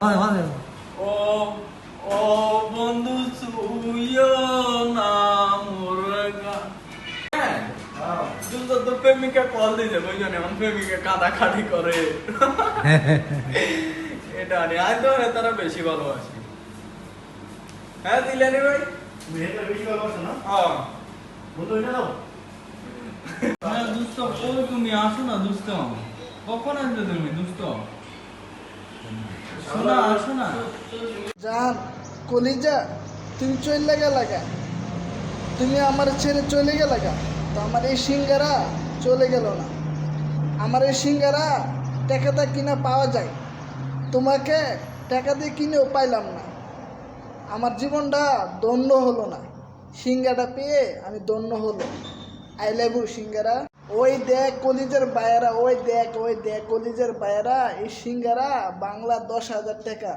ও ও বন্ধু সুইও না মুরগা হ্যাঁ তো তোর প্রেমিকা কল দিছে বুঝছ না আমার প্রেমিকা কাঁদাকাটি করে। এটা নিয়ে আজ তো তারা বেশি ভালোবাসি। হ্যাঁ দিলেনি ভাই। মেয়েটা বেশি ভালোবাসে না? হ্যাঁ বন্ধু এটা দাও। হ্যাঁ দুষ্ট। তুমি আসো না দুষ্ট। কখন আসবে তুমি দুষ্ট? কলিজা তুমি চলে গেলা তুমি আমার ছেড়ে চলে গেলা তো আমার এই সিঙ্গারা চলে গেল না। আমার এই সিঙ্গারা টাকাটা কিনা পাওয়া যায়। তোমাকে টাকা দিয়ে কিনেও পাইলাম না। আমার জীবনটা দণ্ড হলো না। সিঙ্গাটা পেয়ে আমি দণ্ড হলো আই লাভ ইউ সিঙ্গারা ওই দেখ, কলিজের বায়রা ওই দেখ ওই দেখ, কলিজের বায়রা এই সিঙ্গারা বাংলা দশ হাজার টাকা।